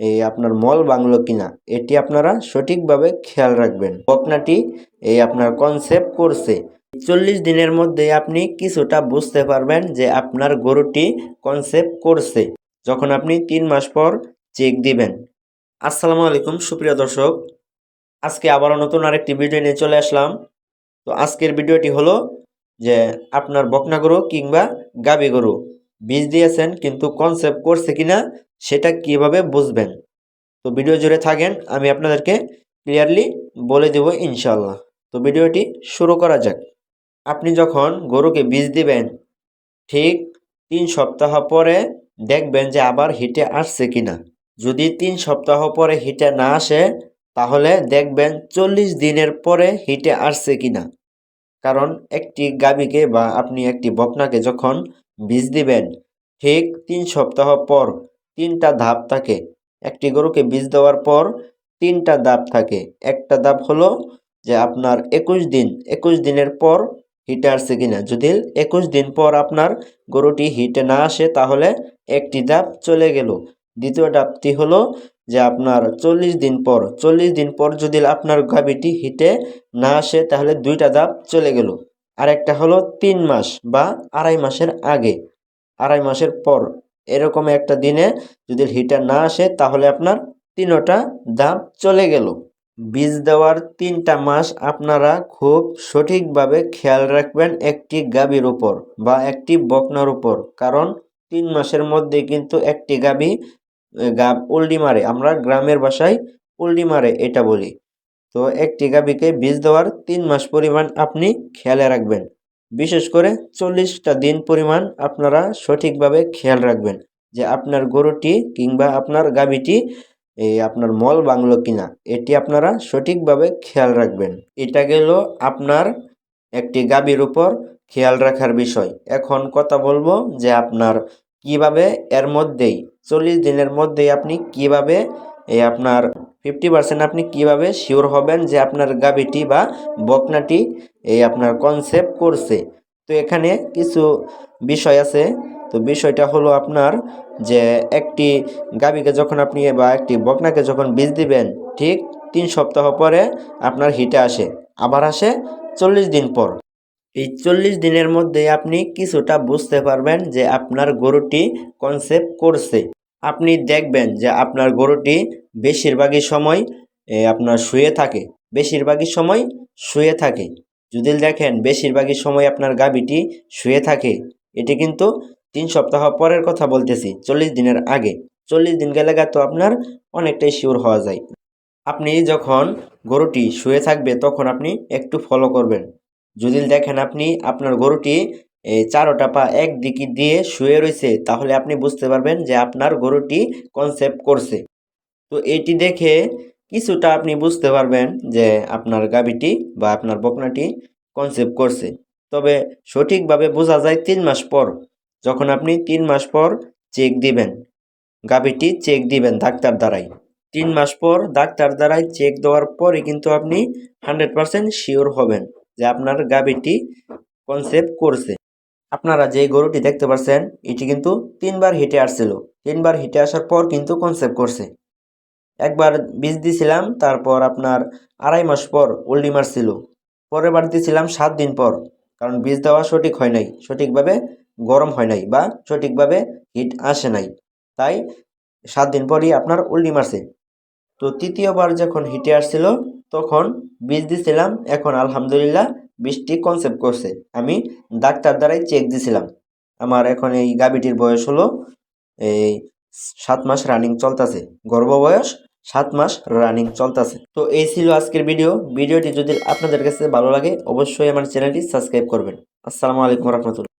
এই আপনার মল বাংলো কিনা, এটি আপনারা সঠিকভাবে খেয়াল রাখবেন। বকনাটি এই আপনার কনসেপ্ট করছে। চল্লিশ দিনের মধ্যে আপনি কিছুটা বুঝতে পারবেন যে আপনার গরুটি কনসেপ্ট করছে। যখন আপনি তিন মাস পর চেক দিবেন। আসসালামু আলাইকুম, সুপ্রিয় দর্শক। আজকে আবারও নতুন আরেকটি ভিডিও নিয়ে চলে আসলাম। তো আজকের ভিডিওটি হলো যে আপনার বকনা গরু কিংবা গাবি গরু। বীজ দিয়েছেন, কিন্তু কনসেপ্ট করছে কিনা সেটা কীভাবে বুঝবেন? তো ভিডিও জুড়ে থাকেন, আমি আপনাদেরকে ক্লিয়ারলি বলে দেব ইনশাল্লাহ তো ভিডিওটি শুরু করা যাক। আপনি যখন গরুকে বীজ দিবেন, ঠিক তিন সপ্তাহ পরে দেখবেন যে আবার হিটে আসছে কিনা। যদি তিন সপ্তাহ পরে হিটে না আসে, তাহলে দেখবেন চল্লিশ দিনের পরে হিটে আসছে কিনা। কারণ একটি গাভীকে বা আপনি একটি বকনাকে যখন বীজ দিবেন, ঠিক তিন সপ্তাহ পর তিনটা ধাপ থাকে। একটি গরুকে বীজ দেওয়ার পর তিনটা ধাপ থাকে। একটা ধাপ হলো যে আপনার একুশ দিন, একুশ দিনের পর হিটে আসছে কিনা। যদি একুশ দিন পর আপনার গরুটি হিটে না আসে, তাহলে একটি ধাপ চলে গেল। দ্বিতীয় ধাপটি হলো যে আপনার চল্লিশ দিন পর, চল্লিশ দিন পর যদি আপনার গাভীটি হিটে না আসে, তাহলে দুইটা ধাপ চলে গেল। আর একটা হলো তিন মাস বা আড়াই মাসের আগে। আড়াই মাসের পর এরকম একটা দিনে যদি হিটার না আসে, তাহলে আপনার তিনোটা ধাপ চলে গেল। বীজ দেওয়ার তিনটা মাস আপনারা খুব সঠিকভাবে খেয়াল রাখবেন একটি গাভীর উপর বা একটি বকনার উপর। কারণ তিন মাসের মধ্যে কিন্তু একটি গাভী গাব উল্ডি মারে। আমরা গ্রামের ভাষায় উল্ডি মারে এটা বলি। তো একটি গাভীকে বীজ দেওয়ার তিন মাস পরিমাণ আপনি খেয়ালে রাখবেন। বিশেষ করে চল্লিশটা দিন পরিমাণ আপনারা সঠিকভাবে খেয়াল রাখবেন যে আপনার গরুটি কিংবা আপনার গাভীটি, এই আপনার মল বাংলো কিনা, এটি আপনারা সঠিকভাবে খেয়াল রাখবেন। এটা গেল আপনার একটি গাভীর উপর খেয়াল রাখার বিষয়। এখন কথা বলব যে আপনার কীভাবে এর মধ্যেই, চল্লিশ দিনের মধ্যেই আপনি কীভাবে এই আপনার ফিফটি পার্সেন্ট আপনি কীভাবে শিওর হবেন যে আপনার গাভীটি বা বকনাটি এই আপনার কনসেপ্ট করছে? তো এখানে কিছু বিষয় আছে। তো বিষয়টা হলো আপনার যে একটি গাভীকে যখন আপনি বা একটি বকনাকে যখন বীজ দিবেন, ঠিক তিন সপ্তাহ পরে আপনার হিটে আসে, আবার আসে চল্লিশ দিন পর। এই চল্লিশ দিনের মধ্যে আপনি কিছুটা বুঝতে পারবেন যে আপনার গরুটি কনসেপ্ট করছে। আপনি দেখবেন যে আপনার গরুটি বেশিরভাগই সময় আপনার শুয়ে থাকে। বেশিরভাগই সময় শুয়ে থাকে। যদি দেখেন বেশিরভাগই সময় আপনার গাভীটি শুয়ে থাকে, এটি কিন্তু তিন সপ্তাহ পরের কথা বলতেছি, চল্লিশ দিনের আগে। চল্লিশ দিন গেলে তো আপনার অনেকটাই শিওর হওয়া যায়। আপনি যখন গরুটি শুয়ে থাকবে, তখন আপনি একটু ফলো করবেন। যদি দেখেন আপনি, আপনার গরুটি এই চারোটা পা একদিকে দিয়ে শুয়ে রয়েছে তাহলে আপনি বুঝতে পারবেন যে আপনার গরুটি কনসেপ্ট করছে। তো এটি দেখে কিছুটা আপনি বুঝতে পারবেন যে আপনার গাভীটি বা আপনার বকনাটি কনসেপ্ট করছে। তবে সঠিকভাবে বোঝা যায় তিন মাস পর, যখন আপনি তিন মাস পর চেক দিবেন, গাভীটি চেক দিবেন ডাক্তার দ্বারাই। তিন মাস পর ডাক্তার দ্বারাই চেক দেওয়ার পরে কিন্তু আপনি হান্ড্রেড পারসেন্ট শিওর হবেন যে আপনার গাভীটি কনসেপ্ট করছে। আপনারা যে গরুটি দেখতে পাচ্ছেন এটি কিন্তু তিনবার হিটে আসছিল। তিনবার হিটে আসার পর কিন্তু কনসেপ্ট করছে। একবার বীজ দিয়েছিলাম তারপর আপনার আড়াই মাস পর উল্ডি মারছিল পরের বার দিয়েছিলাম সাত দিন পর, কারণ বীজ দেওয়া সঠিক হয় নাই, সঠিকভাবে গরম হয় নাই বা সঠিকভাবে হিট আসে নাই। তাই সাত দিন পরই আপনার উল্ডি মারছে। তো তৃতীয়বার যখন হিটে আসছিল, তখন বীজ দিছিলাম, এখন আলহামদুলিল্লাহ বৃষ্টি কনসেপ্ট করছে। আমি ডাক্তার দ্বারাই চেক দিছিলাম। আমার এখন এই গাভীটির বয়স হলো এই সাত মাস রানিং চলতেছে। গর্ব বয়স সাত মাস রানিং চলতেছে। তো এই ছিল আজকের ভিডিও ভিডিওটি যদি আপনাদের কাছে ভালো লাগে, অবশ্যই আমার চ্যানেলটি সাবস্ক্রাইব করবেন। আসসালামু আলাইকুম রহমতুল্লাহ।